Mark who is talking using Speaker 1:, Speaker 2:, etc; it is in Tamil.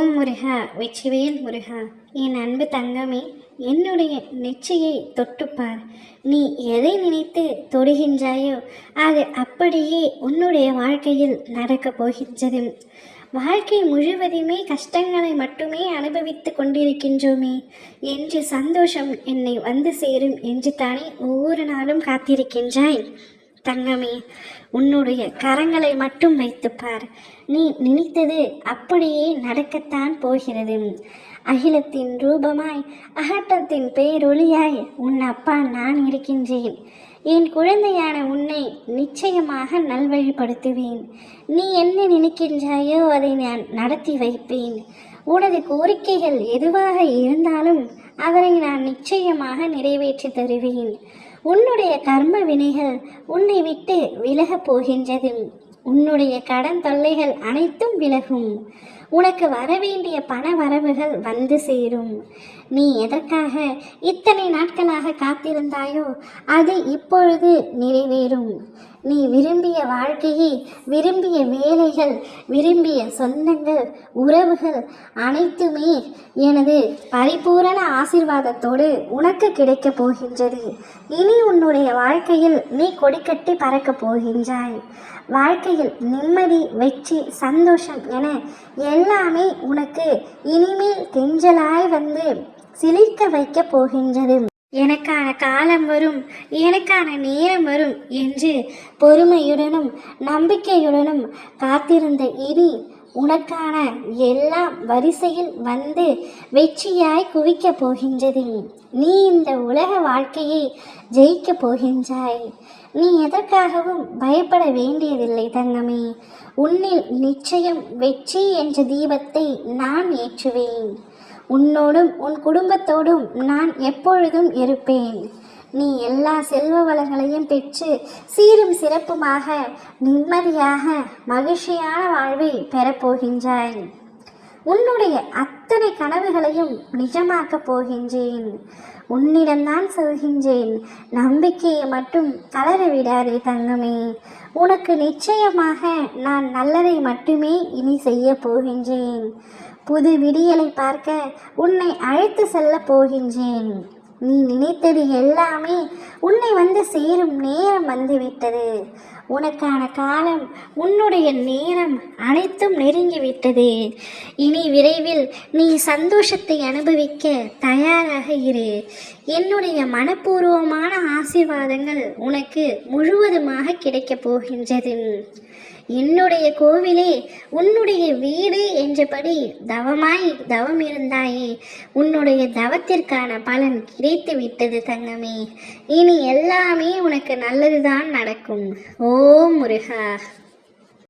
Speaker 1: ஓம் முருகா வெற்றிவேல் முருகா என் அன்பு தங்கமே என்னுடைய நெச்சியை தொட்டுப்பார். நீ எதை நினைத்து தொடுகின்றாயோ அது அப்படியே உன்னுடைய வாழ்க்கையில் நடக்கப் போகின்றது. வாழ்க்கை முழுவதுமே கஷ்டங்களை மட்டுமே அனுபவித்து கொண்டிருக்கின்றோமே என்று சந்தோஷம் என்னை வந்து சேரும் என்று தானே ஒவ்வொரு நாளும் காத்திருக்கின்றாய். தங்கமே உன்னுடைய கரங்களை மட்டும் வைத்துப்பார் நீ நினைத்தது அப்படியே நடக்கத்தான் போகிறது. அகிலத்தின் ரூபமாய் அகட்டத்தின் பேரொளியாய் உன் அப்பா நான் இருக்கின்றேன். என் குழந்தையான உன்னை நிச்சயமாக நல்வழிப்படுத்துவேன். நீ என்ன நினைக்கின்றாயோ அதை நான் நடத்தி வைப்பேன். உனது கோரிக்கைகள் எதுவாக இருந்தாலும் அதனை நான் நிச்சயமாக நிறைவேற்றி தருவேன். உன்னுடைய கர்ம வினைகள் உன்னை விட்டு விலகப் போகின்றது. உன்னுடைய கடன் தொல்லைகள் அனைத்தும் விலகும். உனக்கு வரவேண்டிய பண வரவுகள் வந்து சேரும். நீ எதற்காக இத்தனை நாட்களாக காத்திருந்தாயோ அது இப்பொழுது நிறைவேறும். நீ விரும்பிய வாழ்க்கையை விரும்பிய வேலைகள் விரும்பிய சொந்தங்கள் உறவுகள் அனைத்துமே எனது பரிபூரண ஆசிர்வாதத்தோடு உனக்கு கிடைக்கப் போகின்றது. இனி உன்னுடைய வாழ்க்கையில் நீ கொடிக்கட்டி பறக்கப் போகின்றாய். வாழ்க்கையில் நிம்மதி வெற்றி சந்தோஷம் என எல்லாமே உனக்கு இனிமேல் தெஞ்சலாய் வந்து சிலிர்க்க வைக்கப் போகின்றது. எனக்கான காலம் வரும் எனக்கான நேரம் வரும் என்று பொறுமையுடனும் நம்பிக்கையுடனும் காத்திருந்த இனி உனக்கான எல்லாம் வரிசையில் வந்து வெற்றியாய் குவிக்கப் போகின்றது. நீ இந்த உலக வாழ்க்கையை ஜெயிக்கப் போகின்றாய். நீ எதற்காகவும் பயப்பட வேண்டியதில்லை தங்கமே. உன்னில் நிச்சயம் வெற்றி என்ற தீபத்தை நான் ஏற்றுவேன். உன்னோடும் உன் குடும்பத்தோடும் நான் எப்பொழுதும் இருப்பேன். நீ எல்லா செல்வ வளங்களையும் பெற்று சீரும் சிறப்புமாக நிம்மதியாக மகிழ்ச்சியான வாழ்வை பெறப்போகின்றாய் உன்னுடைய அத்தனை கனவுகளையும் நிஜமாக்கப் போகின்றேன். உன்னிடம்தான் சொல்கின்றேன். நம்பிக்கையை மட்டும் தளர விடாதே தங்கமே. உனக்கு நிச்சயமாக நான் நல்லதை மட்டுமே இனி செய்ய போகின்றேன். புது விடியலை பார்க்க உன்னை அழைத்து செல்லப் போகின்றேன். நீ நினைத்தது எல்லாமே உன்னை வந்து சேரும் நேரம் வந்துவிட்டது. உனக்கான காலம் உன்னுடைய நேரம் அனைத்தும் நெருங்கிவிட்டது. இனி விரைவில் நீ சந்தோஷத்தை அனுபவிக்க தயாராக இரு. என்னுடைய மனப்பூர்வமான ஆசீர்வாதங்கள் உனக்கு முழுவதுமாக கிடைக்கப் போகின்றது. என்னுடைய கோவிலே உன்னுடைய வீடு என்றபடி தவமாய் தவம் இருந்தாயே. உன்னுடைய தவத்திற்கான பலன் கிடைத்து விட்டது தங்கமே. இனி எல்லாமே உனக்கு நல்லதுதான் நடக்கும். ஓ முருகா.